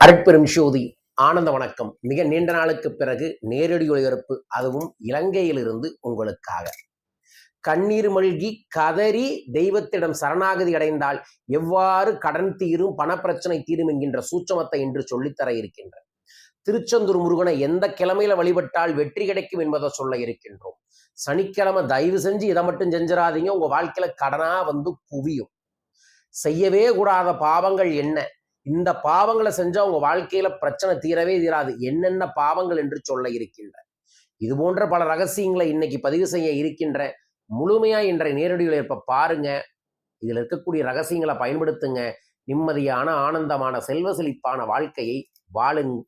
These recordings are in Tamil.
அருட்பெரும் ஜோதி ஆனந்த வணக்கம். மிக நீண்ட நாளுக்கு பிறகு நேரடி ஒளிபரப்பு அதுவும் இலங்கையிலிருந்து உங்களுக்காக. கண்ணீர் மல்கி கதறி தெய்வத்திடம் சரணாகதி அடைந்தால் எவ்வாறு கடன் தீரும் பணப்பிரச்சனை தீரும் என்கின்ற சூட்சமத்தை இன்று சொல்லித்தர இருக்கின்ற திருச்செந்தூர் முருகனை எந்த கிழமையில வழிபட்டால் வெற்றி கிடைக்கும் என்பதை சொல்ல இருக்கின்றோம். சனிக்கிழமை தயவு செஞ்சு இதை மட்டும் செஞ்சிடாதீங்க. உங்க வாழ்க்கையில கடனா வந்து குவியும். செய்யவே கூடாத பாவங்கள் என்ன? இந்த பாவங்களை செஞ்சா உங்க வாழ்க்கையில பிரச்சனை தீரவே தீராது. என்னென்ன பாவங்கள் என்று சொல்ல இருக்கின்ற. இது போன்ற பல ரகசியங்களை இன்னைக்கு பதிவு செய்ய இருக்கின்ற முழுமையா இன்றைய நேரடியில் இருப்ப பாருங்க. இதில் இருக்கக்கூடிய ரகசியங்களை பயன்படுத்துங்க. நிம்மதியான ஆனந்தமான செல்வ செழிப்பான வாழ்க்கையை வாழுங்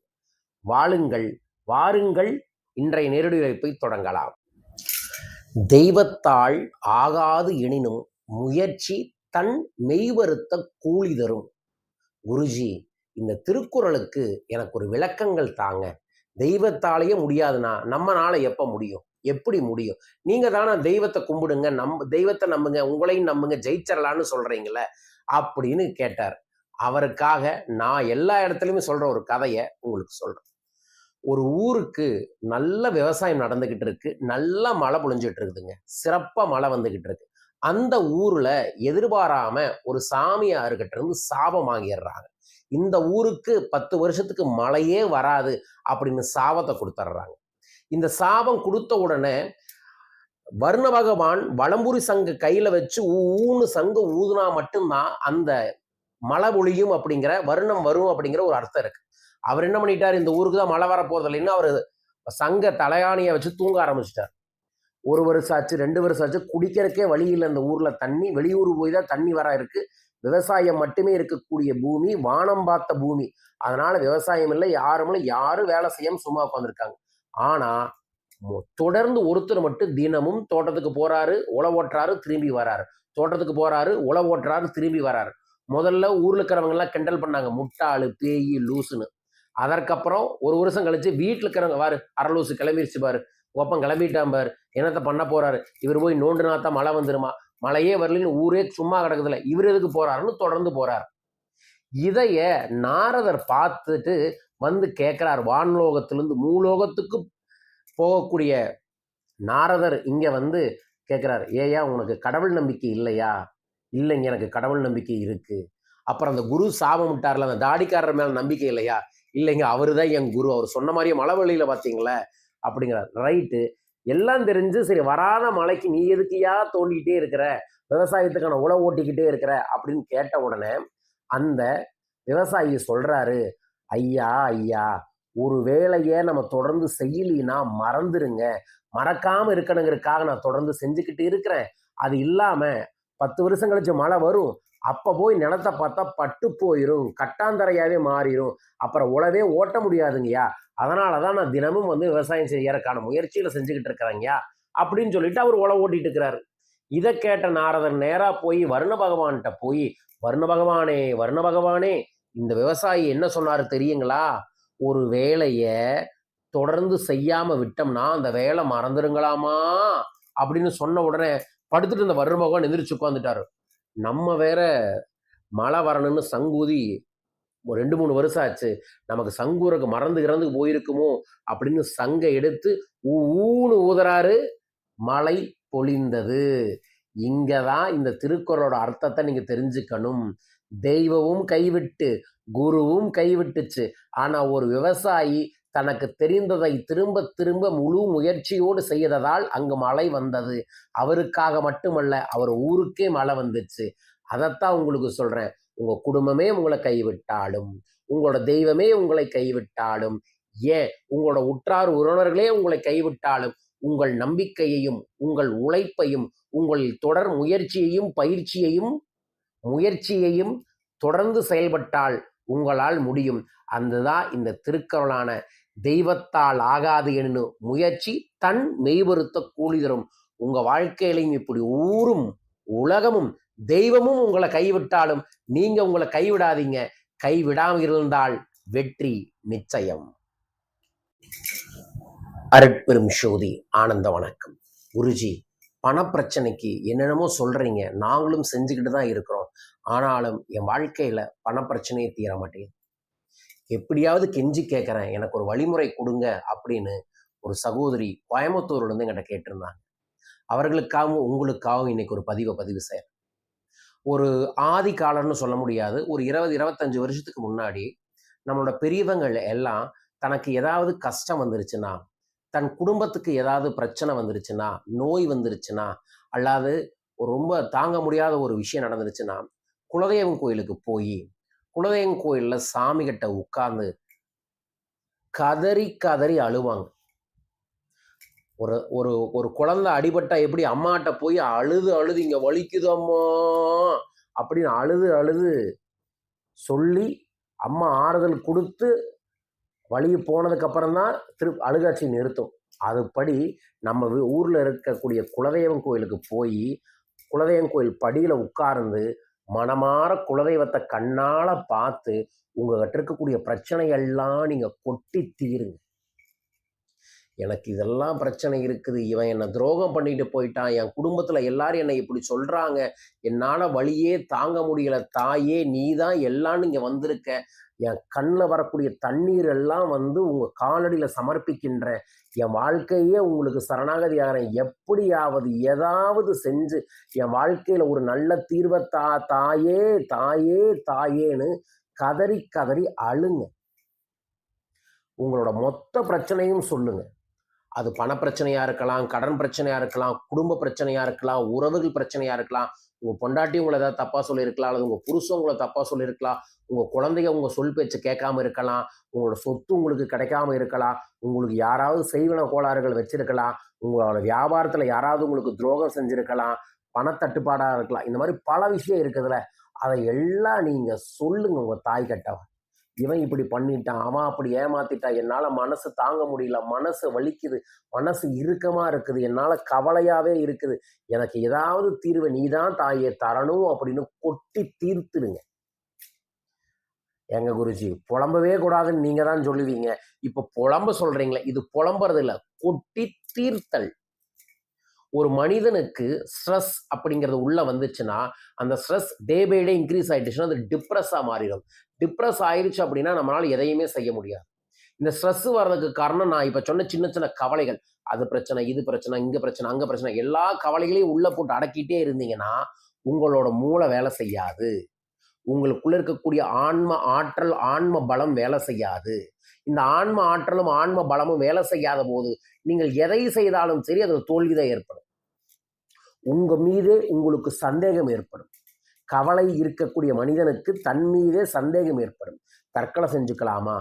வாழுங்கள். வாருங்கள். இன்றைய நேரடி உழைப்பை தொடங்கலாம். தெய்வத்தால் ஆகாது எனினும் முயற்சி தன் மெய்வருத்த கூலி தரும். குருஜி இந்த திருக்குறளுக்கு எனக்கு ஒரு விளக்கங்கள் தாங்க. தெய்வத்தாலேயே முடியாதுன்னா நம்மனால எப்ப முடியும்? எப்படி முடியும்? நீங்க தானே தெய்வத்தை கும்பிடுங்க நம் தெய்வத்தை நம்புங்க உங்களையும் நம்புங்க ஜெயிச்சிடலான்னு சொல்றீங்களே அப்படின்னு கேட்டார். அவருக்காக நான் எல்லா இடத்துலையுமே சொல்ற ஒரு கதையை உங்களுக்கு சொல்றேன். ஒரு ஊருக்கு நல்ல விவசாயம் நடந்துகிட்டு இருக்கு நல்ல மழை பொழிஞ்சிட்டு இருக்குதுங்க. சிறப்பா மழை வந்துகிட்டு இருக்கு. அந்த ஊர்ல எதிர்பாராம ஒரு சாமியார்கிட்ட இருந்து சாபம் வாங்கிடுறாங்க. இந்த ஊருக்கு பத்து வருஷத்துக்கு மழையே வராது அப்படின்னு சாபத்தை கொடுத்துட்றாங்க இந்த சாபம் கொடுத்த உடனே வர்ண பகவான் வளம்புரி சங்க கையில வச்சு ஊன்னு சங்கு ஊதுனா மட்டும்தான் அந்த மழை ஒழியும் அப்படிங்கிற வருணம் வரும் அப்படிங்கிற ஒரு அர்த்தம் இருக்கு. அவர் என்ன பண்ணிட்டார்? இந்த ஊருக்கு தான் மழை வர போறது இல்லைன்னு அவர் சங்க தலையாணியை வச்சு தூங்க ஆரம்பிச்சிட்டார். ஒரு வருஷம் ஆச்சு ரெண்டு வருஷம் ஆச்சு குடிக்கிறக்கே வழி இல்லை இந்த ஊரில். தண்ணி வெளியூர் போய் தான் தண்ணி வர இருக்கு. விவசாயம் மட்டுமே இருக்கக்கூடிய பூமி வானம் பார்த்த பூமி. அதனால விவசாயம் இல்லை யாரும் இல்லை யாரும் வேலை செய்யாம சும்மா உட்காந்துருக்காங்க ஆனா தொடர்ந்து ஒருத்தர் மட்டும் தினமும் தோட்டத்துக்கு போறாரு உழவு ஓட்டுறாரு திரும்பி வராரு. தோட்டத்துக்கு போறாரு உழவு ஓட்டுறாரு திரும்பி வராரு. முதல்ல ஊர்ல இருக்கிறவங்க எல்லாம் கிண்டல் பண்ணாங்க முட்டாளு பேயி லூசுன்னு. அதற்கப்புறம் ஒரு வருஷம் கழிச்சு வீட்டில் இருக்கிறவங்க வாரு அரலூசு கிளம்பிருச்சு பாரு. ஒப்பம் கிளம்பிட்டான் என்னத்தை என்னத்த பண்ண போறாரு? இவர் போய் நோண்டுனாத்தா மழை வந்துருமா? மழையே வரலன்னு ஊரே சும்மா கிடக்குதுல. இவர் எதுக்கு போறாருன்னு தொடர்ந்து போறார். இதைய நாரதர் பார்த்துட்டு வந்து கேட்கிறார் வான்லோகத்திலிருந்து மூலோகத்துக்கு போகக்கூடிய நாரதர் இங்க வந்து கேட்கிறார் ஏயா உனக்கு கடவுள் நம்பிக்கை இல்லையா? இல்லைங்க எனக்கு கடவுள் நம்பிக்கை இருக்கு. அப்புறம் அந்த குரு சாபம் விட்டார்ல அந்த தாடிக்காரர் மேல நம்பிக்கை இல்லையா? இல்லைங்க அவரு தான் என் குரு. அவர் சொன்ன மாதிரியே மழை வழியில பார்த்தீங்களே அப்படிங்கிறார். ரைட்டு எல்லாம் தெரிஞ்சு சரி வராத மலைக்கு நீ எதுக்கியா தோண்டிக்கிட்டே இருக்கிற? விவசாயத்துக்கான உழவு ஓட்டிக்கிட்டே இருக்கிற? அப்படின்னு கேட்ட உடனே அந்த விவசாயி சொல்றாரு ஐயா ஐயா ஒரு வேலையை நம்ம தொடர்ந்து செய்யலினா மறந்துருங்க. மறக்காம இருக்கணுங்கிறதுக்காக நான் தொடர்ந்து செஞ்சுக்கிட்டு இருக்கிறேன். அது இல்லாம பத்து வருஷம் கழிச்சு மழை வரும் அப்போ போய் நிலத்தை பார்த்தா பட்டு போயிடும் கட்டாந்தரையாகவே மாறிடும் அப்புறம் உழவே ஓட்ட முடியாதுங்கய்யா. அதனாலதான் நான் தினமும் வந்து விவசாயம் செய்யறதுக்கான முயற்சியில் செஞ்சுக்கிட்டு இருக்கிறேங்கய்யா அப்படின்னு சொல்லிட்டு அவர் உழவு ஓட்டிட்டு இருக்கிறாரு. இதை கேட்ட நாரதர் நேராக போய் வருண பகவான்கிட்ட போய் வருண பகவானே வருண பகவானே இந்த விவசாயி என்ன சொன்னார் தெரியுங்களா? ஒரு வேலையை தொடர்ந்து செய்யாமல் விட்டோம்னா அந்த வேலை மறந்துடுங்களாமா அப்படின்னு சொன்ன உடனே படுத்துட்டு இந்த வருண பகவான் எந்திரிச்சு உட்காந்துட்டாரு நம்ம வேற மழை வரணும்னு சங்கூதி ஒரு ரெண்டு மூணு வருஷம் ஆச்சு. நமக்கு சங்கூரக்கு மறந்து கிறந்து போயிருக்குமோ அப்படின்னு சங்க எடுத்து ஊனு ஊதுறாரு. மழை பொழிந்தது. இங்கதான் இந்த திருக்குறளோட அர்த்தத்தை நீங்க தெரிஞ்சுக்கணும். தெய்வமும் கைவிட்டு குருவும் கைவிட்டுச்சு. ஆனா ஒரு விவசாயி தனக்கு தெரிந்ததை திரும்ப திரும்ப முழு முயற்சியோடு செய்ததால் அங்கு மழை வந்தது. அவருக்காக மட்டுமல்ல அவர் ஊருக்கே மழை வந்துச்சு. அதைத்தான் உங்களுக்கு சொல்றேன். உங்க குடும்பமே உங்களை கைவிட்டாலும் உங்களோட தெய்வமே உங்களை கைவிட்டாலும் ஏன் உங்களோட உற்றார் உறவினர்களே உங்களை கைவிட்டாலும் உங்கள் நம்பிக்கையையும் உங்கள் உழைப்பையும் உங்கள் தொடர் முயற்சியையும் பயிற்சியையும் முயற்சியையும் தொடர்ந்து செயல்பட்டால் உங்களால் முடியும். அதுதான் இந்த திருக்கருளான தெய்வத்தால் ஆகாது என்னும் முயற்சி தன் மெய்வருத்த கூலி தரும். உங்க வாழ்க்கையிலையும் இப்படி ஊரும் உலகமும் தெய்வமும் உங்களை கைவிட்டாலும் நீங்க உங்களை கைவிடாதீங்க. கைவிடாமல் இருந்தால் வெற்றி நிச்சயம். அருட்பெரும் சோதி ஆனந்த வணக்கம். குருஜி பணப்பிரச்சனைக்கு என்னென்னமோ சொல்றீங்க. நாங்களும் செஞ்சுக்கிட்டு தான் இருக்கிறோம். ஆனாலும் என் வாழ்க்கையில பணப்பிரச்சனையே தீர மாட்டேங்குது எப்படியாவது கெஞ்சி கேட்குறேன் எனக்கு ஒரு வழிமுறை கொடுங்க அப்படின்னு ஒரு சகோதரி கோயம்புத்தூர்லேருந்து என்கிட்ட கேட்டிருந்தாங்க. அவர்களுக்காகவும் உங்களுக்காகவும் இன்னைக்கு ஒரு பதிவை பதிவு செய்கிறேன் ஒரு ஆதி காலம்னு சொல்ல முடியாது. ஒரு இருபது இருபத்தஞ்சு வருஷத்துக்கு முன்னாடி நம்மளோட பெரியவங்கள் எல்லாம் தனக்கு ஏதாவது கஷ்டம் வந்துருச்சுன்னா தன் குடும்பத்துக்கு ஏதாவது பிரச்சனை வந்துருச்சுன்னா நோய் வந்துருச்சுன்னா அல்லாது ஒரு ரொம்ப தாங்க முடியாத ஒரு விஷயம் நடந்துருச்சுன்னா குலதெய்வம் கோயிலுக்கு போய் குலதெய்வம் கோயிலில் சாமி கிட்ட உட்கார்ந்து கதறி கதறி அழுவாங்க. ஒரு ஒரு ஒரு குழந்தை அடிபட்டா எப்படி அம்மாட்ட போய் அழுது அழுது இங்க வலிக்குதம்மா அப்படின்னு அழுது அழுது சொல்லி அம்மா ஆறுதல் கொடுத்து வழி போனதுக்கு அப்புறம் தான் திரு அழுகாட்சி நிறுத்தும். அதுபடி நம்ம ஊரில் இருக்கக்கூடிய குலதெய்வம் கோயிலுக்கு போய் குலதெய்வம் கோயில் படியில் உட்கார்ந்து மனமாற குலதெய்வத்தை கண்ணால் பார்த்து உங்ககிட்ட இருக்கக்கூடிய பிரச்சனையெல்லாம் நீங்கள் கொட்டி தீருங்க. எனக்கு இதெல்லாம் பிரச்சனை இருக்குது. இவன் என்னை துரோகம் பண்ணிட்டு போயிட்டான். என் குடும்பத்தில் எல்லாரும் என்னை இப்படி சொல்கிறாங்க என்னால் வழியே தாங்க முடியல. தாயே நீ தான் எல்லாம்னு இங்கே வந்திருக்க. என் கண்ணில் வரக்கூடிய தண்ணீர் எல்லாம் வந்து உங்கள் காலடியில் சமர்ப்பிக்கின்ற என் வாழ்க்கையே உங்களுக்கு சரணாகதி ஆகிறேன் எப்படியாவது ஏதாவது செஞ்சு என் வாழ்க்கையில் ஒரு நல்ல தீர்வை தா தாயே தாயே தாயேன்னு கதறி கதறி அழுங்க. உங்களோட மொத்த பிரச்சனையும் சொல்லுங்கள் அது பண பிரச்சனையா இருக்கலாம் கடன் பிரச்சனையா இருக்கலாம் குடும்ப பிரச்சனையா இருக்கலாம் உறவுகள் பிரச்சனையா இருக்கலாம் உங்க பொண்டாட்டி உங்களை ஏதாவது தப்பா சொல்லியிருக்கலாம் அல்லது உங்க புருஷன் உங்களை தப்பா சொல்லியிருக்கலாம் உங்க குழந்தைங்க உங்க சொல் பேச்சு கேட்காம இருக்கலாம் உங்களோட சொத்து உங்களுக்கு கிடைக்காம இருக்கலாம் உங்களுக்கு யாராவது செய்வன கோளாறுகள் வச்சிருக்கலாம் உங்களோட வியாபாரத்துல யாராவது உங்களுக்கு துரோகம் செஞ்சிருக்கலாம் பணத்தட்டுப்பாடா இருக்கலாம் இந்த மாதிரி பல விஷயம் இருக்குதுல்ல அதை எல்லாம் நீங்க சொல்லுங்க உங்க தாய் கட்டவன் இவன் இப்படி பண்ணிட்டான் அவன் அப்படி ஏமாத்திட்டான். என்னால் மனசு தாங்க முடியல மனசு வலிக்குது மனசு இறுக்கமாக இருக்குது என்னால் கவலையாகவே இருக்குது. எனக்கு ஏதாவது தீர்வை நீதான் தாயே தரணும் அப்படின்னு கொட்டி தீர்த்துடுங்க. எங்க குருஜி புலம்பவே கூடாதுன்னு நீங்க தான் சொல்லுவீங்க. இப்ப புலம்ப சொல்றீங்களே இது புலம்புறது இல்லை கொட்டி தீர்த்தல். ஒரு மனிதனுக்கு ஸ்ட்ரெஸ் அப்படிங்கிறது உள்ளே வந்துச்சுன்னா அந்த stress day by day increase ஆகிடுச்சுன்னா அது டிப்ரெஸ்ஸாக மாறிடும். டிப்ரெஸ் ஆயிடுச்சு அப்படின்னா நம்மளால் எதையுமே செய்ய முடியாது. இந்த ஸ்ட்ரெஸ் வர்றதுக்கு காரணம் நான் இப்போ சொன்ன சின்ன சின்ன கவலைகள். அது பிரச்சனை இது பிரச்சனை இங்கே பிரச்சனை அங்கே பிரச்சனை எல்லா கவலைகளையும் உள்ளே போட்டு அடக்கிட்டே இருந்தீங்கன்னா உங்களோட மூளை வேலை செய்யாது. உங்களுக்குள்ள இருக்கக்கூடிய ஆன்ம ஆற்றல் ஆன்ம பலம் வேலை செய்யாது. இந்த ஆன்ம ஆற்றலும் ஆன்ம பலமும் வேலை செய்யாத போது நீங்கள் எதை செய்தாலும் சரி அதில் தோல்விதான் ஏற்படும். உங்க மீதே உங்களுக்கு சந்தேகம் ஏற்படும். கவலை இருக்கக்கூடிய மனிதனுக்கு தன் மீதே சந்தேகம் ஏற்படும். தற்கொலை செஞ்சுக்கலாமா?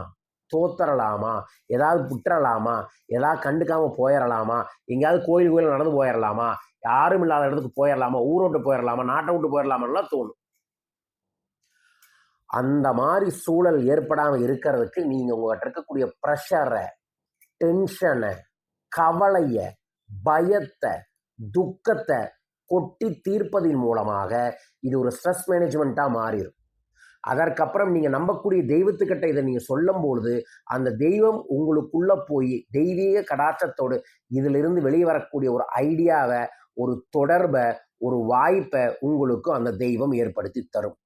தோத்தரலாமா? ஏதாவது புற்றலாமா ஏதாவது கண்டுக்காம போயிடலாமா எங்கேயாவது கோயில் கோயில் நடந்து போயிடலாமா யாரும் இல்லாத இடத்துக்கு போயிடலாமா ஊரோட்டு போயிடலாமா நாட்டை விட்டு போயிடலாமான்லாம் தோணும். அந்த மாதிரி சூழல் ஏற்படாமல் இருக்கிறதுக்கு நீங்கள் உங்கள்கிட்ட இருக்கக்கூடிய ப்ரெஷரை டென்ஷனை கவலையை பயத்தை துக்கத்தை கொட்டி தீர்ப்பதின் மூலமாக இது ஒரு ஸ்ட்ரெஸ் மேனேஜ்மெண்ட்டாக மாறிடும் அதற்கப்புறம் நீங்கள் நம்பக்கூடிய தெய்வத்துக்கிட்ட இதை நீங்கள் சொல்லும் பொழுது அந்த தெய்வம் உங்களுக்குள்ளே போய் தெய்வீக கடாச்சத்தோடு இதிலிருந்து வெளியே வரக்கூடிய ஒரு ஐடியாவை ஒரு தொடர்பை ஒரு வாய்ப்பை உங்களுக்கு அந்த தெய்வம் ஏற்படுத்தி தரும்.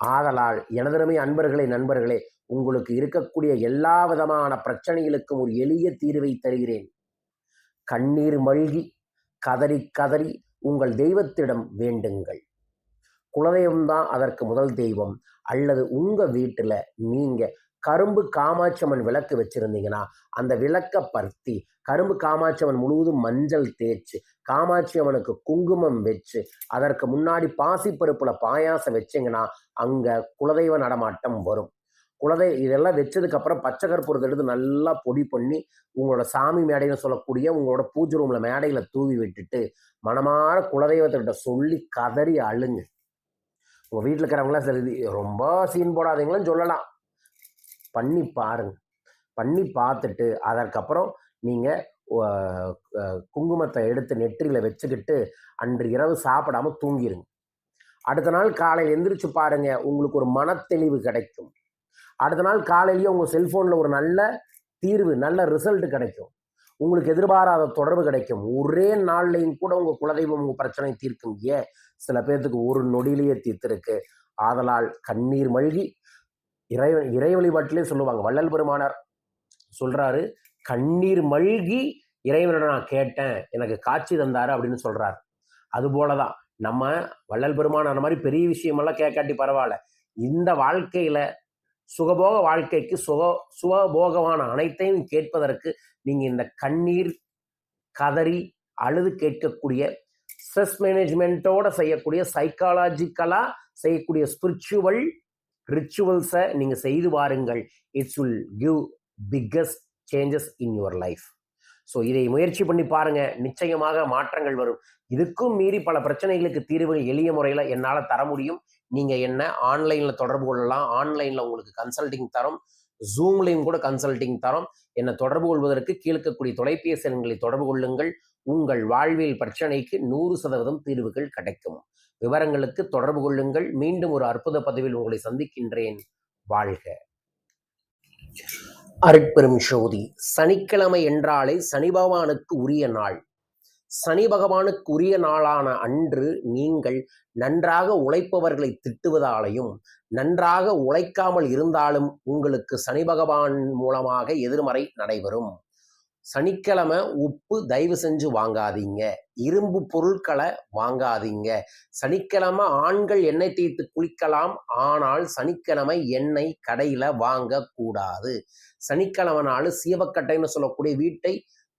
ஆதலால் எனதருமை அன்பர்களே நண்பர்களே உங்களுக்கு இருக்கக்கூடிய எல்லா விதமான பிரச்சனைகளுக்கும் ஒரு எளிய தீர்வை தருகிறேன். கண்ணீர் மல்கி கதறி கதறி உங்கள் தெய்வத்திடம் வேண்டுங்கள். குலதெய்வம்தான் அதற்கு முதல் தெய்வம். அல்லது உங்கள் வீட்டில் நீங்கள் கரும்பு காமாட்சம்மன் விளக்கு வச்சுருந்தீங்கன்னா அந்த விளக்கை பருத்தி கரும்பு காமாட்சியம்மன் முழுவதும் மஞ்சள் தேய்ச்சு காமாட்சி அம்மனுக்கு குங்குமம் வச்சு அதற்கு முன்னாடி பாசிப்பருப்பில் பாயாசம் வச்சிங்கன்னா அங்கே குலதெய்வ நடமாட்டம் வரும். குலதெய் இதெல்லாம் வச்சதுக்கப்புறம் பச்சை கற்பூரத்தை எடுத்து நல்லா பொடி பண்ணி உங்களோட சாமி மேடைன்னு சொல்லக்கூடிய உங்களோட பூஜை ரூமில் மேடையில் தூவி விட்டுட்டு மனமார குலதெய்வத்திட்ட சொல்லி கதறி அழுங்க. உங்கள் வீட்டில் இருக்கிறவங்களாம் சரி ரொம்ப சீன் போடாதீங்களும் சொல்லலாம். பண்ணி பாருங்க. பண்ணி பார்த்துட்டு அதற்கப்புறம் நீங்கள் குங்குமத்தை எடுத்து நெற்றியில் வச்சுக்கிட்டு அன்று இரவு சாப்பிடாம தூங்கிடுங்க அடுத்த நாள் காலையில் எந்திரிச்சு பாருங்க உங்களுக்கு ஒரு மனத்தெளிவு கிடைக்கும். அடுத்த நாள் காலையிலேயே உங்கள் செல்ஃபோனில் ஒரு நல்ல தீர்வு நல்ல ரிசல்ட் கிடைக்கும். உங்களுக்கு எதிர்பாராத தொடர்பு கிடைக்கும். ஒரே நாள்லையும் கூட உங்கள் குலதெய்வம் உங்கள் பிரச்சனை தீர்க்கும். ஏன்? சில பேர்த்துக்கு ஒரு நொடியிலேயே தீர்த்திருக்கு. ஆதலால் கண்ணீர் மல்கி இறை இறை வழிபாட்டிலே சொல்லுவாங்க வள்ளல் பெருமானார் சொல்றாரு கண்ணீர் மல்கி இறைவனிட நான் கேட்டேன் எனக்கு காட்சி தந்தாரு அப்படின்னு சொல்றாரு. அது போலதான் நம்ம வள்ளல் பெருமானார் மாதிரி பெரிய விஷயமெல்லாம் கேட்காட்டி பரவாயில்ல. இந்த வாழ்க்கையில சுகபோக வாழ்க்கைக்கு சுக சுகபோகமான அனைத்தையும் கேட்பதற்கு நீங்க இந்த கண்ணீர் கதறி அழுது கேட்கக்கூடிய ஸ்ட்ரெஸ் மேனேஜ்மெண்ட்டோட செய்யக்கூடிய சைக்காலஜிக்கலா செய்யக்கூடிய ஸ்பிரிச்சுவல் ரிச்சுவல்ஸை நீங்கள் செய்து பாருங்கள் it's will give biggest changes in your life so இதை முயற்சி பண்ணி பாருங்க. நிச்சயமாக மாற்றங்கள் வரும். இதுக்கும் மீறி பல பிரச்சனைகளுக்கு தீர்வுகள் எளிய முறையில் என்னால் தர முடியும். நீங்கள் என்ன ஆன்லைனில் தொடர்பு கொள்ளலாம். ஆன்லைனில் உங்களுக்கு கன்சல்டிங் தரும். ஜூம்லையும் கூட கன்சல்டிங் தரும். என்னை தொடர்பு கொள்வதற்கு கீழ்க்கக்கூடிய தொலைபேசி எண்களை தொடர்பு கொள்ளுங்கள். உங்கள் வாழ்வியல் பிரச்சனைக்கு நூறு சதவீதம் தீர்வுகள் கிடைக்கும். விவரங்களுக்கு தொடர்பு கொள்ளுங்கள். மீண்டும் ஒரு அற்புத பதவியில் உங்களை சந்திக்கின்றேன். வாழ்க. அருட்பெரும் ஜோதி சனிக்கிழமை என்றாலே சனி பகவானுக்கு உரிய நாள். சனி பகவானுக்கு உரிய நாளான அன்று நீங்கள் நன்றாக உழைப்பவர்களை திட்டுவதாலையும் நன்றாக உழைக்காமல் இருந்தாலும் உங்களுக்கு சனி பகவான் மூலமாக எதிர்மறை நடைபெறும். சனிக்கிழமை உப்பு தயவு செஞ்சு வாங்காதீங்க. இரும்பு பொருட்களை வாங்காதீங்க. சனிக்கிழமை ஆண்கள் எண்ணெய் தேய்த்து குளிக்கலாம். ஆனால் சனிக்கிழமை எண்ணெய் கடையில் வாங்கக்கூடாது. சனிக்கிழமை நாள் சீவக்கட்டைன்னு சொல்லக்கூடிய வீட்டை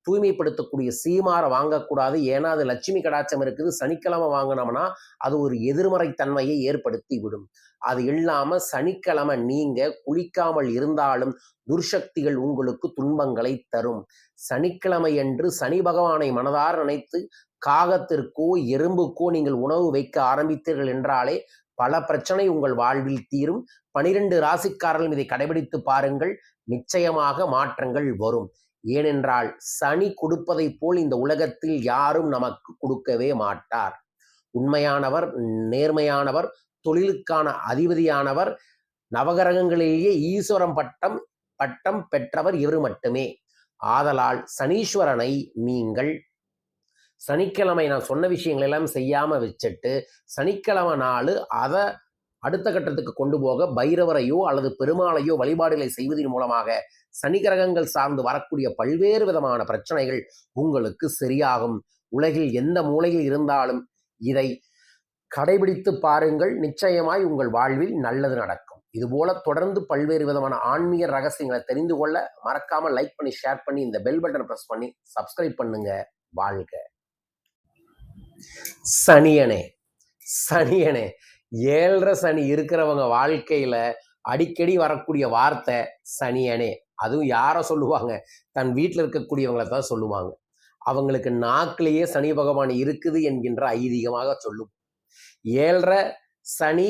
தூய்மைப்படுத்தக்கூடிய சீமாரை வாங்கக்கூடாது. ஏன்னா அது லட்சுமி கடாச்சம் இருக்குது. சனிக்கிழமை வாங்கினோம்னா அது ஒரு எதிர்மறை தன்மையை ஏற்படுத்தி விடும் அது இல்லாம சனிக்கிழமை நீங்க குளிக்காமல் இருந்தாலும் துர்சக்திகள் உங்களுக்கு துன்பங்களை தரும். சனிக்கிழமை என்று சனி பகவானை மனதார் நினைத்து காகத்திற்கோ எறும்புக்கோ நீங்கள் உணவு வைக்க ஆரம்பித்தீர்கள் என்றாலே பல பிரச்சனை உங்கள் வாழ்வில் தீரும். பனிரெண்டு ராசிக்காரர்களும் இதை கடைபிடித்து பாருங்கள். நிச்சயமாக மாற்றங்கள் வரும். ஏனென்றால் சனி கொடுப்பதை போல் இந்த உலகத்தில் யாரும் நமக்கு கொடுக்கவே மாட்டார். உண்மையானவர் நேர்மையானவர் தொழிலுக்கான அதிபதியானவர் நவகிரகங்களிலேயே ஈஸ்வரம் பட்டம் பட்டம் பெற்றவர் இவர் மட்டுமே. ஆதலால் சனீஸ்வரனை நீங்கள் சனிக்கிழமை நான் சொன்ன விஷயங்கள் எல்லாம் செய்யாமல் வச்சுட்டு சனிக்கிழமை நாள் அதை அடுத்த கட்டத்துக்கு கொண்டு போக பைரவரையோ அல்லது பெருமாளையோ வழிபாடுகளை செய்வதன் மூலமாக சனி கிரகங்கள் சார்ந்து வரக்கூடிய பல்வேறு விதமான பிரச்சனைகள் உங்களுக்கு சரியாகும். உலகில் எந்த மூலையில் இருந்தாலும் இதை கடைபிடித்து பாருங்கள். நிச்சயமாய் உங்கள் வாழ்வில் நல்லது நடக்கும். இதுபோல தொடர்ந்து பல்வேறு விதமான ஆன்மீக ரகசியங்களை தெரிந்து கொள்ள மறக்காம லைக் பண்ணி ஷேர் பண்ணி இந்த பெல் பட்டன் ப்ரெஸ் பண்ணி சப்ஸ்கிரைப் பண்ணுங்க. வாழ்க. சனியனே சனியனே ஏழரை சனி இருக்கிறவங்க வாழ்க்கையில அடிக்கடி வரக்கூடிய வார்த்தை சனியனே. அதுவும் யாரை சொல்லுவாங்க. தன் வீட்டில் இருக்கக்கூடியவங்களை தான் சொல்லுவாங்க. அவங்களுக்கு நாக்கிலேயே சனி பகவான் இருக்குது என்கின்ற ஐதீகமாக சொல்லும். ஏழரை சனி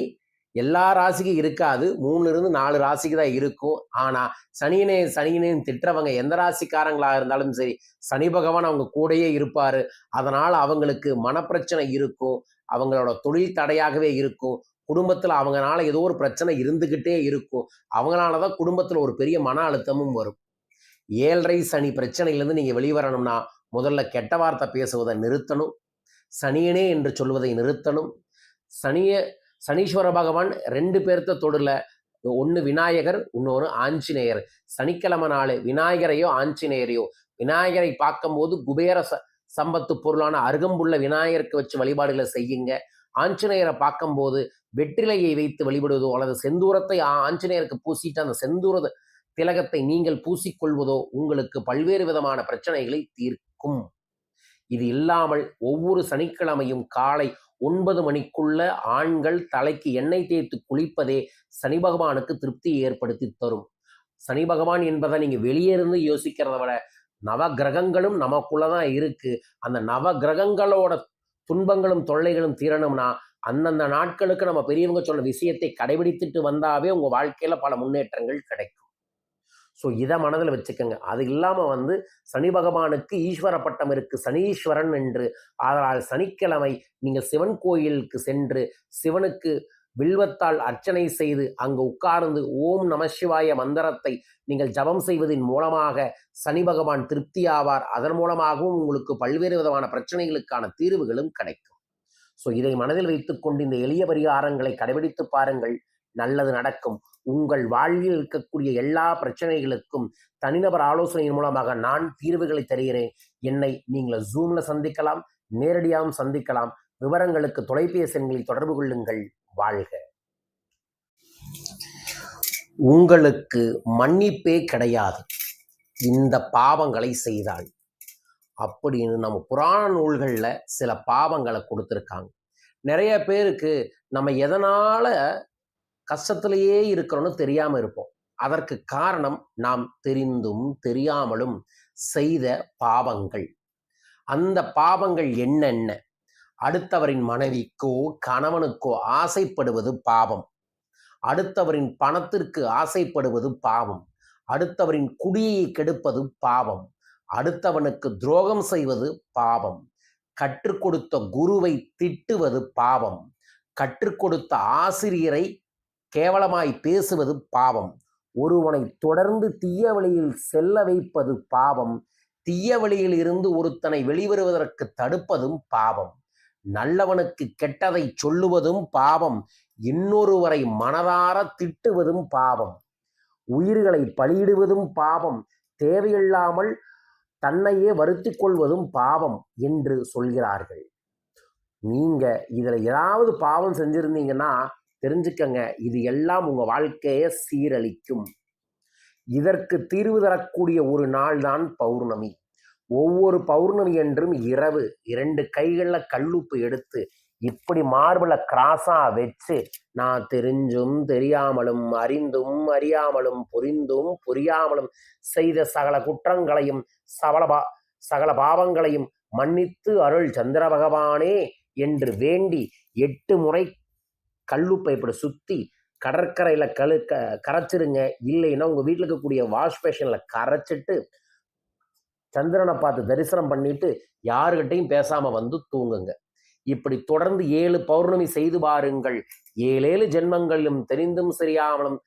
எல்லா ராசிக்கும் இருக்காது. மூணுல இருந்து நாலு ராசிக்கு தான் இருக்கும். ஆனா சனியனே சனியனேன்னு திட்டுறவங்க எந்த ராசிக்காரங்களா இருந்தாலும் சரி சனி பகவான் அவங்க கூடயே இருப்பாரு. அதனால அவங்களுக்கு மனப்பிரச்சனை இருக்கும். அவங்களோட தொழில் தடையாகவே இருக்கும். குடும்பத்தில் அவங்கனால ஏதோ ஒரு பிரச்சனை இருந்துக்கிட்டே இருக்கும். அவங்களால தான் குடும்பத்தில் ஒரு பெரிய மன அழுத்தமும் வரும். ஏழரை சனி பிரச்சனையிலேருந்து நீங்கள் வெளிவரணும்னா முதல்ல கெட்ட வார்த்தை பேசுவதை நிறுத்தணும். சனியனே என்று சொல்வதை நிறுத்தணும். சனிய சனீஸ்வர பகவான் ரெண்டு பேர்த்த தொடரில். ஒன்று விநாயகர் இன்னொரு ஆஞ்சநேயர். சனிக்கிழமை நாள் விநாயகரையோ ஆஞ்சநேயரையோ. விநாயகரை பார்க்கும்போது குபேர ச சம்பத்து பொருளான அருகம்புள்ள விநாயகருக்கு வச்சு வழிபாடுகளை செய்யுங்க. ஆஞ்சநேயரை பார்க்கும்போது வெற்றிலையை வைத்து வழிபடுவதோ அல்லது செந்தூரத்தை ஆ- ஆஞ்சநேயருக்கு பூசிட்டு அந்த செந்தூர திலகத்தை நீங்கள் பூசிக்கொள்வதோ உங்களுக்கு பல்வேறு விதமான பிரச்சனைகளை தீர்க்கும். இது இல்லாமல் ஒவ்வொரு சனிக்கிழமையும் காலை ஒன்பது மணிக்குள்ள ஆண்கள் தலைக்கு எண்ணெய் தேய்த்து குளிப்பதே சனி பகவானுக்கு திருப்தியை ஏற்படுத்தி தரும். சனி பகவான் என்பதை நீங்க வெளியே இருந்து யோசிக்கிறத விட நவ கிரகங்களும் நமக்குள்ளதான் இருக்கு. அந்த நவ கிரகங்களோட துன்பங்களும் தொல்லைகளும் தீரணும்னா அந்தந்த நாட்களுக்கு நம்ம பெரியவங்க சொன்ன விஷயத்தை கடைபிடித்துட்டு வந்தாவே உங்க வாழ்க்கையில பல முன்னேற்றங்கள் கிடைக்கும். ஸோ இதை மனதில் வச்சுக்கோங்க. அது இல்லாமல் வந்து சனி பகவானுக்கு ஈஸ்வர பட்டம் இருக்கு. சனீஸ்வரன் என்று. அதனால் சனிக்கிழமை நீங்கள் சிவன் கோயிலுக்கு சென்று சிவனுக்கு வில்வத்தால் அர்ச்சனை செய்து அங்கு உட்கார்ந்து ஓம் நமசிவாய மந்திரத்தை நீங்கள் ஜபம் செய்வதன் மூலமாக சனி பகவான் திருப்தி ஆவார். அதன் மூலமாகவும் உங்களுக்கு பல்வேறு விதமான பிரச்சனைகளுக்கான தீர்வுகளும் கிடைக்கும். ஸோ இதை மனதில் வைத்துக்கொண்டு இந்த எளிய பரிகாரங்களை கடைபிடித்து பாருங்கள். நல்லது நடக்கும். உங்கள் வாழ்வில் இருக்கக்கூடிய எல்லா பிரச்சனைகளுக்கும் தனிநபர் ஆலோசனையின் மூலமாக நான் தீர்வுகளை தருகிறேன். என்னை நீங்கள் ஜூமில் சந்திக்கலாம் நேரடியாகவும் சந்திக்கலாம். விவரங்களுக்கு தொலைபேசி எண்களில் தொடர்பு கொள்ளுங்கள். வாழ்க. உங்களுக்கு மன்னிப்பே கிடையாது. இந்த பாவங்களை செய்தால். அப்படின்னு நம்ம புராண நூல்களில் சில பாவங்களை கொடுத்துருக்காங்க. நிறைய பேருக்கு நம்ம எதனால கஷ்டத்திலேயே இருக்கிறோன்னு தெரியாம இருப்போம். அதற்கு காரணம் நாம் தெரிந்தும் தெரியாமலும் செய்த பாவங்கள். அந்த பாவங்கள் என்னென்ன? அடுத்தவரின் மனைவிக்கோ கணவனுக்கோ ஆசைப்படுவது பாவம். அடுத்தவரின் பணத்திற்கு ஆசைப்படுவது பாவம். அடுத்தவரின் குடியை கெடுப்பது பாவம். அடுத்தவனுக்கு துரோகம் செய்வது பாவம். கற்றுக் கொடுத்த குருவை திட்டுவது பாவம். கற்றுக் கொடுத்த ஆசிரியரை கேவலமாய் பேசுவது பாவம். ஒருவனை தொடர்ந்து தீய வழியில் செல்ல வைப்பது பாவம். தீய வழியில் இருந்து ஒருத்தனை வெளிவருவதற்கு தடுப்பதும் பாவம். நல்லவனுக்கு கெட்டதை சொல்லுவதும் பாவம். இன்னொருவரை மனதார திட்டுவதும் பாவம். உயிர்களை பலியிடுவதும் பாவம். தேவையில்லாமல் தன்னையே வருத்தி கொள்வதும் பாவம் என்று சொல்கிறார்கள். நீங்க இதுல ஏதாவது பாவம் செஞ்சிருந்தீங்கன்னா தெரிஞ்சுக்கங்க. இது எல்லாம் உங்கள் வாழ்க்கையை சீரழிக்கும். இதற்கு தீர்வு தரக்கூடிய ஒரு நாள் தான் பௌர்ணமி. ஒவ்வொரு பௌர்ணமி என்றும் இரவு. இரண்டு கைகளில் கல்லுப்பு எடுத்து இப்படி மார்பிளை கிராஸாக வச்சு நான் தெரிஞ்சும் தெரியாமலும் அறிந்தும் அறியாமலும் புரிந்தும் புரியாமலும் செய்த சகல குற்றங்களையும் சவலபா சகல பாவங்களையும் மன்னித்து அருள் சந்திர பகவானே என்று வேண்டி எட்டு முறை கல்லுப்பை இப்படி சுற்றி கடற்கரையில் கழு க கரைச்சிருங்க. இல்லைன்னா உங்கள் வீட்டில் இருக்கக்கூடிய வாஷ் பேஷனில் கரைச்சிட்டு சந்திரனை பார்த்து தரிசனம் பண்ணிட்டு யாருக்கிட்டையும் பேசாமல் வந்து தூங்குங்க. இப்படி தொடர்ந்து ஏழு பௌர்ணமி செய்து பாருங்கள். ஏழேழு ஜென்மங்களிலும் தெரிந்தும் சரியாமலும்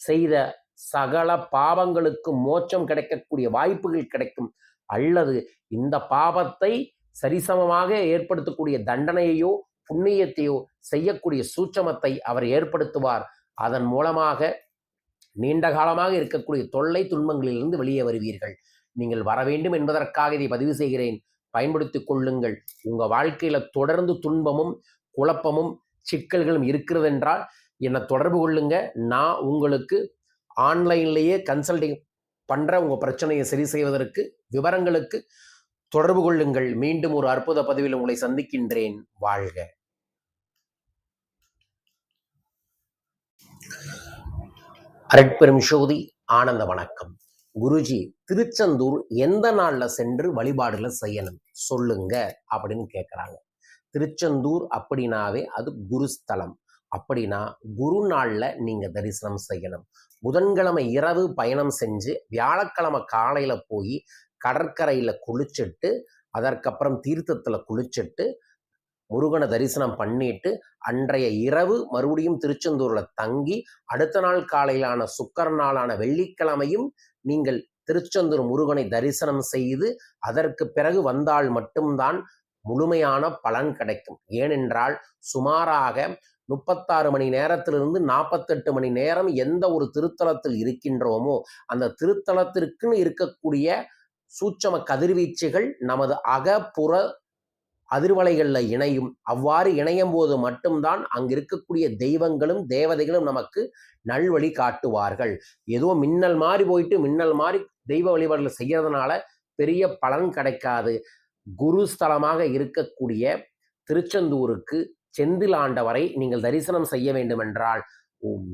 செய்த சகல பாவங்களுக்கு மோட்சம் கிடைக்கக்கூடிய வாய்ப்புகள் கிடைக்கும். அல்லது இந்த பாவத்தை சரிசமமாக ஏற்படுத்தக்கூடிய தண்டனையையோ புண்ணியத்தையோ செய்யக்கூடிய சூட்சமத்தை அவர் ஏற்படுத்துவார். அதன் மூலமாக நீண்ட காலமாக இருக்கக்கூடிய தொல்லை துன்பங்களிலிருந்து வெளியே வருவீர்கள். நீங்கள் வர வேண்டும் என்பதற்காக இதை பதிவு செய்கிறேன். பயன்படுத்தி கொள்ளுங்கள். உங்க வாழ்க்கையில தொடர்ந்து துன்பமும் குழப்பமும் சிக்கல்களும் இருக்கிறது என்றால் என்னை தொடர்பு கொள்ளுங்க. நான் உங்களுக்கு ஆன்லைன்லேயே கன்சல்டிங் பண்ற உங்க பிரச்சனையை சரி செய்வதற்கு விவரங்களுக்கு தொடர்பு கொள்ளுங்கள். மீண்டும் ஒரு அற்புத பதிவில் உங்களை சந்திக்கின்றேன். வாழ்க. அரட்பெரும் சோதி ஆனந்த வணக்கம். குருஜி திருச்செந்தூர் எந்த நாள்ல சென்று வழிபாடுல செய்யணும்? சொல்லுங்க அப்படின்னு கேட்குறாங்க திருச்செந்தூர் அப்படின்னாவே அது குருஸ்தலம். அப்படின்னா குரு நாளில் நீங்கள் தரிசனம் செய்யணும். புதன்கிழமை இரவு பயணம் செஞ்சு வியாழக்கிழமை காலையில் போய் கடற்கரையில் குளிச்சுட்டு அதற்கப்புறம் தீர்த்தத்தில் குளிச்சுட்டு முருகனை தரிசனம் பண்ணிட்டு அன்றைய இரவு மறுபடியும் திருச்செந்தூரில் தங்கி அடுத்த நாள் காலையிலான சுக்கர நாளான வெள்ளிக்கிழமையும் நீங்கள் திருச்செந்தூர் முருகனை தரிசனம் செய்து அதற்கு பிறகு வந்தால் மட்டும்தான் முழுமையான பலன் கிடைக்கும். ஏனென்றால் சுமாராக முப்பத்தாறு மணி நேரத்திலிருந்து நாற்பத்தெட்டு மணி நேரம் எந்த ஒரு திருத்தலத்தில் இருக்கின்றோமோ அந்த திருத்தலத்திற்குன்னு இருக்கக்கூடிய சூட்சம கதிர்வீச்சுகள் நமது அகப்புற அதிர்வலைகளில் இணையும். அவ்வாறு இணையும் போது மட்டும்தான் அங்கு இருக்கக்கூடிய தெய்வங்களும் தேவதைகளும் நமக்கு நல்வழி காட்டுவார்கள். ஏதோ மின்னல் மாறி போயிட்டு மின்னல் மாறி தெய்வ வழிபாடுகள் செய்யறதுனால பெரிய பலன் கிடைக்காது. குரு ஸ்தலமாக இருக்கக்கூடிய திருச்செந்தூருக்கு செந்தில் ஆண்டவரை நீங்கள் தரிசனம் செய்ய வேண்டுமென்றால்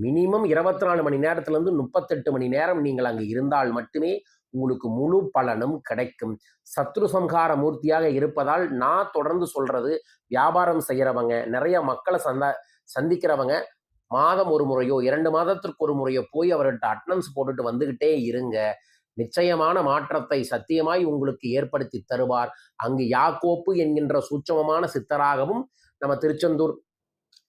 மினிமம் இருபத்தி நாலு மணி நேரத்திலிருந்து முப்பத்தெட்டு மணி நேரம் நீங்கள் அங்கு இருந்தால் மட்டுமே உங்களுக்கு முழு பலனும் கிடைக்கும். சத்ரு சம்ஹார மூர்த்தியாக இருப்பதால் நான் தொடர்ந்து சொல்றது வியாபாரம் செய்கிறவங்க நிறைய மக்களை சந்த சந்திக்கிறவங்க மாதம் ஒரு முறையோ இரண்டு மாதத்திற்கு ஒரு முறையோ போய் அவர்கிட்ட அட்டனன்ஸ் போட்டுட்டு வந்துகிட்டே இருங்க. நிச்சயமான மாற்றத்தை சத்தியமாய் உங்களுக்கு ஏற்படுத்தி தருவார். அங்கு யாக்கோப்பு என்கின்ற சூட்சமமான சித்தராகவும் நம்ம திருச்செந்தூர்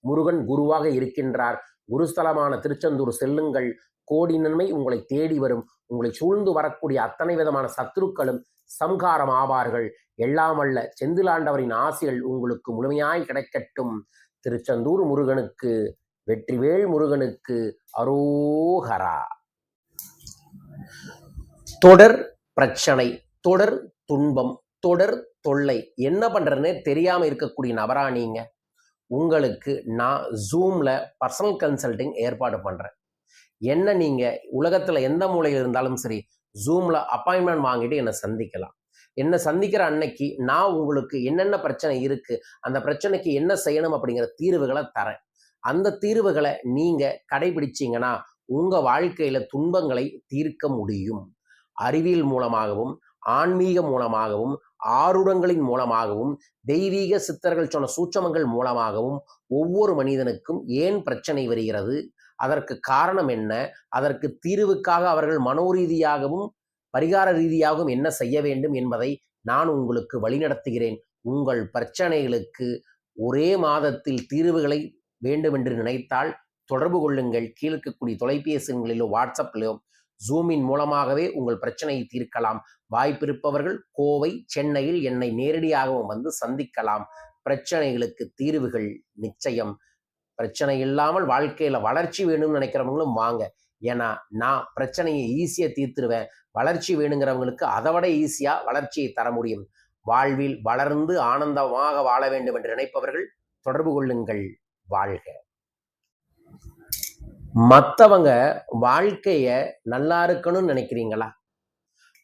முருகன் குருவாக இருக்கின்றார். குருஸ்தலமான திருச்செந்தூர் செல்லுங்கள். கோடி நன்மை உங்களை தேடி வரும். உங்களை சூழ்ந்து வரக்கூடிய அத்தனை விதமான சத்துருக்களும் சம்காரம் ஆவார்கள். எல்லாம் அல்ல செந்திலாண்டவரின் ஆசைகள் உங்களுக்கு முழுமையாய் கிடைக்கட்டும். திருச்செந்தூர் முருகனுக்கு வெற்றிவேல் முருகனுக்கு அரோகரா. தொடர் பிரச்சனை தொடர் துன்பம் தொடர் தொல்லை. என்ன பண்றதுன்னு தெரியாம இருக்கக்கூடிய நபரா நீங்க. உங்களுக்கு நான் ஜூம்ல பர்சனல் கன்சல்டிங் ஏற்பாடு பண்றேன். என்ன நீங்கள் உலகத்தில் எந்த மூலையில் இருந்தாலும் சரி ஜூமில் அப்பாயின்மெண்ட் வாங்கிட்டு என்னை சந்திக்கலாம். என்னை சந்திக்கிற அன்னைக்கு நான் உங்களுக்கு என்னென்ன பிரச்சனை இருக்குது அந்த பிரச்சனைக்கு என்ன செய்யணும் அப்படிங்கிற தீர்வுகளை தரேன். அந்த தீர்வுகளை நீங்கள் கடைபிடிச்சிங்கன்னா உங்கள் வாழ்க்கையில் துன்பங்களை தீர்க்க முடியும். அறிவியல் மூலமாகவும் ஆன்மீக மூலமாகவும் ஆருடங்களின் மூலமாகவும் தெய்வீக சித்தர்கள் சொன்ன சூட்சமங்கள் மூலமாகவும் ஒவ்வொரு மனிதனுக்கும் ஏன் பிரச்சனை வருகிறது? அதற்கு காரணம் என்ன? அதற்கு தீர்வுக்காக அவர்கள் மனோரீதியாகவும் பரிகார ரீதியாகவும் என்ன செய்ய வேண்டும் என்பதை நான் உங்களுக்கு வழிநடத்துகிறேன். உங்கள் பிரச்சனைகளுக்கு ஒரே மாதத்தில் தீர்வுகளை வேண்டுமென்று நினைத்தால் தொடர்பு கொள்ளுங்கள். கீழ்க்கக்கூடிய தொலைபேசிகளிலோ வாட்ஸ்அப்பிலோ ஜூமின் மூலமாகவே உங்கள் பிரச்சனையை தீர்க்கலாம். வாய்ப்பிருப்பவர்கள் கோவை சென்னையில் என்னை நேரடியாகவும் வந்து சந்திக்கலாம். பிரச்சனைகளுக்கு தீர்வுகள் நிச்சயம். பிரச்சனை இல்லாமல் வாழ்க்கையில வளர்ச்சி வேணும்னு நினைக்கிறவங்களும் வாங்க. ஏன்னா நான் பிரச்சனையை ஈஸியாக தீர்த்துருவேன். வளர்ச்சி வேணுங்கிறவங்களுக்கு அதை விட ஈஸியா வளர்ச்சியை தர முடியும். வாழ்வில் வளர்ந்து ஆனந்தமாக வாழ வேண்டும் என்று நினைப்பவர்கள் தொடர்பு கொள்ளுங்கள். வாழ்க. மற்றவங்க வாழ்க்கைய நல்லா இருக்கணும்னு நினைக்கிறீங்களா?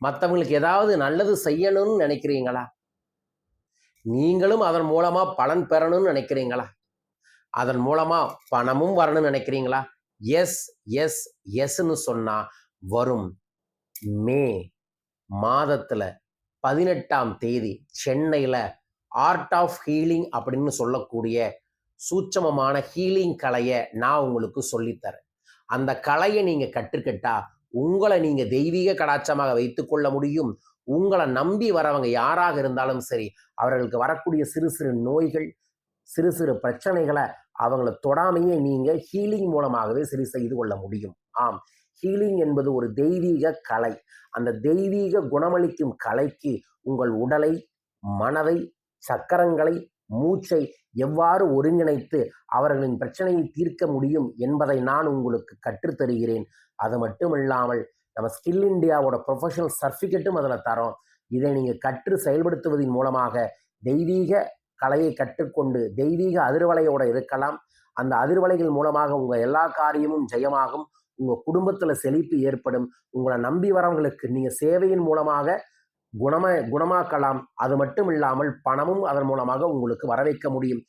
மற்றவங்களுக்கு ஏதாவது நல்லது செய்யணும்னு நினைக்கிறீங்களா? நீங்களும் அதன் மூலமா பலன் பெறணும்னு நினைக்கிறீங்களா? அதன் மூலமா பணமும் வரணும்னு நினைக்கிறீங்களா? எஸ் எஸ் எஸ்ன்னு சொன்னா வரும். மே மாதத்துல பதினெட்டாம் தேதி சென்னையில ஆர்ட் ஆஃப் ஹீலிங் அப்படின்னு சொல்லக்கூடிய சூட்சமமான ஹீலிங் கலையை நான் உங்களுக்கு சொல்லித்தரேன். அந்த கலையை நீங்க கற்றுக்கிட்டா உங்களை நீங்க தெய்வீக கடாச்சமாக வைத்துக்கொள்ள முடியும். உங்களை நம்பி வரவங்க யாராக இருந்தாலும் சரி அவர்களுக்கு வரக்கூடிய சிறு சிறு நோய்கள் சிறு சிறு பிரச்சனைகளை அவங்கள தொடாமையே நீங்க ஹீலிங் மூலமாகவே சரி செய்து கொள்ள முடியும். ஆம். ஹீலிங் என்பது ஒரு தெய்வீக கலை. அந்த தெய்வீக குணமளிக்கும் கலைக்கு உங்கள் உடலை மனதை சக்கரங்களை மூச்சை எவ்வாறு ஒருங்கிணைத்து அவர்களின் பிரச்சனையை தீர்க்க முடியும் என்பதை நான் உங்களுக்கு கற்றுத்தருகிறேன் அது மட்டும் இல்லாமல் நம்ம ஸ்கில் இந்தியாவோட ப்ரொஃபஷனல் சர்டிஃபிகேட்டும் அதில் தரோம். இதை நீங்கள் கற்று செயல்படுத்துவதன் மூலமாக தெய்வீக கலையை கற்றுக்கொண்டு தெய்வீக அதிர்வலையோட இருக்கலாம். அந்த அதிர்வலைகள் மூலமாக உங்கள் எல்லா காரியமும் ஜெயமாகும். உங்கள் குடும்பத்தில் செழிப்பு ஏற்படும். உங்களை நம்பி வரவங்களுக்கு நீங்கள் சேவையின் மூலமாக குணம குணமாக்கலாம். அது மட்டும் இல்லாமல் பணமும் அதன் மூலமாக உங்களுக்கு வர வைக்க முடியும்.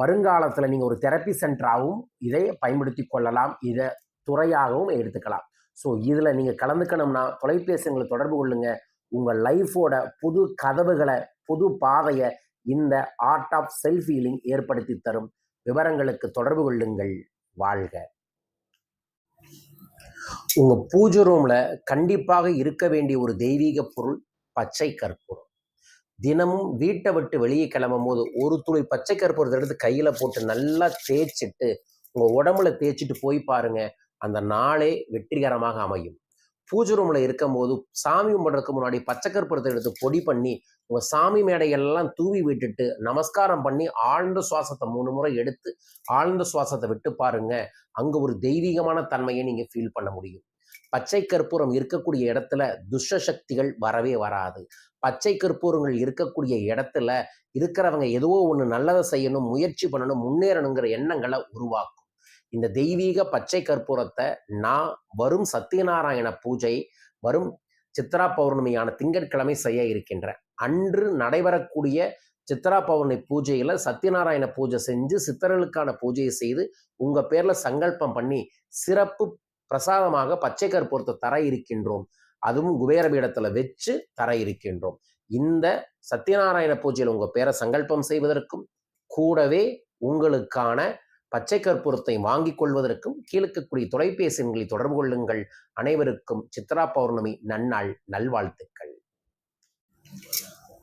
வருங்காலத்தில் நீங்கள் ஒரு தெரப்பி சென்டராகவும் இதை பயன்படுத்தி கொள்ளலாம். இதை துறையாகவும் எடுத்துக்கலாம். ஸோ இதில் நீங்கள் கலந்துக்கணும்னா தொலைபேசிகளை தொடர்பு கொள்ளுங்க. உங்கள் லைஃபோட புது கதவுகளை புது பாதையை இந்த ஆர்ட் ஆஃப் செல்ஃப் ஹீலிங் ஏற்படுத்தி தரும் விவரங்களுக்கு தொடர்பு கொள்ளுங்கள். வாழ்க. உங்க பூஜை ரூம்ல கண்டிப்பாக இருக்க வேண்டிய ஒரு தெய்வீக பொருள் பச்சை கற்பூரம். தினமும் வீட்டை விட்டு வெளியே கிளம்பும் போது ஒரு துளி பச்சை கற்பூரத்தை எடுத்து கையில போட்டு நல்லா தேய்ச்சிட்டு உங்க உடம்புல தேய்ச்சிட்டு போய் பாருங்க அந்த நாளே வெற்றிகரமாக அமையும். பூஜை ரூம்ல இருக்கும்போது சாமி கும்பிட்றதுக்கு முன்னாடி பச்சைக்கற்பூரத்தை எடுத்து பொடி பண்ணி உங்க சாமி மேடையெல்லாம் தூவி விட்டுட்டு நமஸ்காரம் பண்ணி ஆழ்ந்த சுவாசத்தை மூணு முறை எடுத்து ஆழ்ந்த சுவாசத்தை விட்டு பாருங்க. அங்க ஒரு தெய்வீகமான தன்மையை நீங்க ஃபீல் பண்ண முடியும். பச்சை கற்பூரம் இருக்கக்கூடிய இடத்துல துஷ்ட சக்திகள் வரவே வராது. பச்சை கற்பூரங்கள் இருக்கக்கூடிய இடத்துல இருக்கிறவங்க ஏதோ ஒன்று நல்லதை செய்யணும் முயற்சி பண்ணணும் முன்னேறணுங்கிற எண்ணங்களை உருவாக்கும். இந்த தெய்வீக பச்சை கற்பூரத்தை நான் வரும் சத்யநாராயண பூஜை வரும் சித்ரா பௌர்ணமியான திங்கட்கிழமை செய்ய இருக்கின்றேன். அன்று நடைபெறக்கூடிய சித்ரா பௌர்ணமி பூஜையில் சத்யநாராயண பூஜை செஞ்சு சித்தர்களுக்கான பூஜையை செய்து உங்கள் பேரில் சங்கல்பம் பண்ணி சிறப்பு பிரசாதமாக பச்சை கற்பூரத்தை தர இருக்கின்றோம். அதுவும் குபேர வச்சு தர இருக்கின்றோம். இந்த சத்யநாராயண பூஜையில் உங்கள் பேரை சங்கல்பம் செய்வதற்கும் கூடவே உங்களுக்கான பச்சை கற்பூரத்தை வாங்கிக் கொள்வதற்கும் கீழக்கக்கூடிய தொலைபேசி எண்களை தொடர்பு கொள்ளுங்கள். அனைவருக்கும் சித்ரா பௌர்ணமி நன்னாள் நல்வாழ்த்துக்கள்.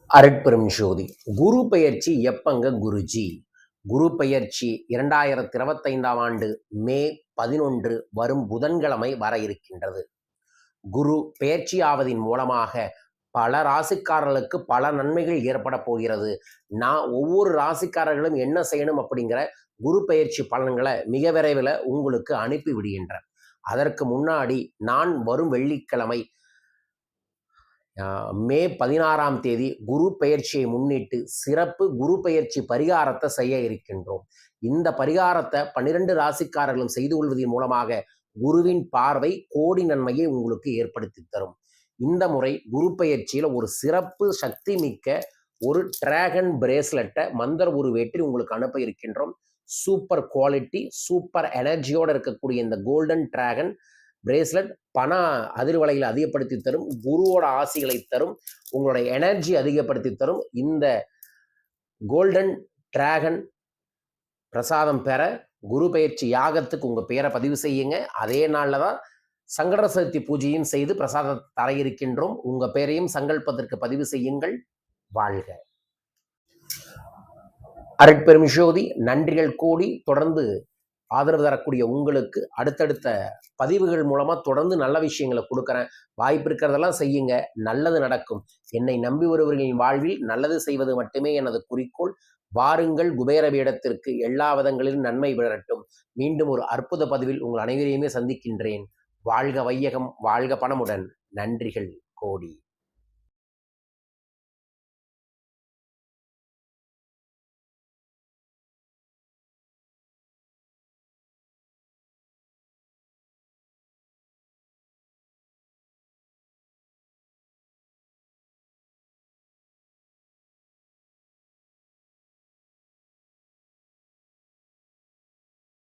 அருட்பெரும் ஜோதி குரு பெயர்ச்சி எப்பங்க குருஜி? குரு பெயர்ச்சி இரண்டாயிரத்தி இருபத்தைந்தாம் ஆண்டு மே பதினொன்று வரும் புதன்கிழமை வர இருக்கின்றது. குரு பெயர்ச்சியாவதின் மூலமாக பல ராசிக்காரர்களுக்கு பல நன்மைகள் ஏற்பட போகிறது. நான் ஒவ்வொரு ராசிக்காரர்களும் என்ன செய்யணும் அப்படிங்கிற குரு பயிற்சி பலன்களை மிக விரைவில் உங்களுக்கு அனுப்பி விடுகின்றேன் அதற்கு முன்னாடி நான் வரும் வெள்ளிக்கிழமை ஆஹ், மே பதினாறாம் தேதி குரு பெயர்ச்சியை முன்னிட்டு சிறப்பு குரு பயிற்சி பரிகாரத்தை செய்ய இருக்கின்றோம். இந்த பரிகாரத்தை பன்னிரண்டு ராசிக்காரர்களும் செய்து கொள்வதன் மூலமாக குருவின் பார்வை கோடி நன்மையை உங்களுக்கு ஏற்படுத்தி தரும். இந்த முறை குரு பயிற்சியில் ஒரு சிறப்பு சக்தி மிக்க ஒரு டிராகன் பிரேஸ்லெட்டை மந்தர் உருவேற்றி உங்களுக்கு அனுப்ப இருக்கின்றோம். சூப்பர் குவாலிட்டி சூப்பர் எனர்ஜியோடு இருக்கக்கூடிய இந்த கோல்டன் டிராகன் பிரேஸ்லெட் பண அதிர்வலைகளை அதிகப்படுத்தி தரும் குருவோட ஆசிகளை தரும் உங்களுடைய எனர்ஜி அதிகப்படுத்தி தரும். இந்த கோல்டன் டிராகன் பிரசாதம் பெற குரு பயிற்சி யாகத்துக்கு உங்கள் பெயரை பதிவு செய்யுங்க. அதே நாளில் தான் சங்கட சதுர்த்தி பூஜையும் செய்து பிரசாதத்தை தர இருக்கின்றோம். உங்கள் பெயரையும் சங்கல்பத்திற்கு பதிவு செய்யுங்கள். வாழ்க. அருட்பெருமிஷோதி நன்றிகள் கூடி தொடர்ந்து ஆதரவு தரக்கூடிய உங்களுக்கு அடுத்தடுத்த பதிவுகள் மூலமாக தொடர்ந்து நல்ல விஷயங்களை கொடுக்குறேன். வாய்ப்பு இருக்கிறதெல்லாம் செய்யுங்க. நல்லது நடக்கும். என்னை நம்பி வருவர்களின் வாழ்வில் நல்லது செய்வது மட்டுமே எனது குறிக்கோள். வாருங்கள். குபேர பீடத்திற்கு எல்லா விதங்களிலும் நன்மை விழட்டும் மீண்டும் ஒரு அற்புத பதிவில் உங்கள் அனைவரையுமே சந்திக்கின்றேன். வாழ்க வையகம் வாழ்க பணமுடன். நன்றிகள் கோடி.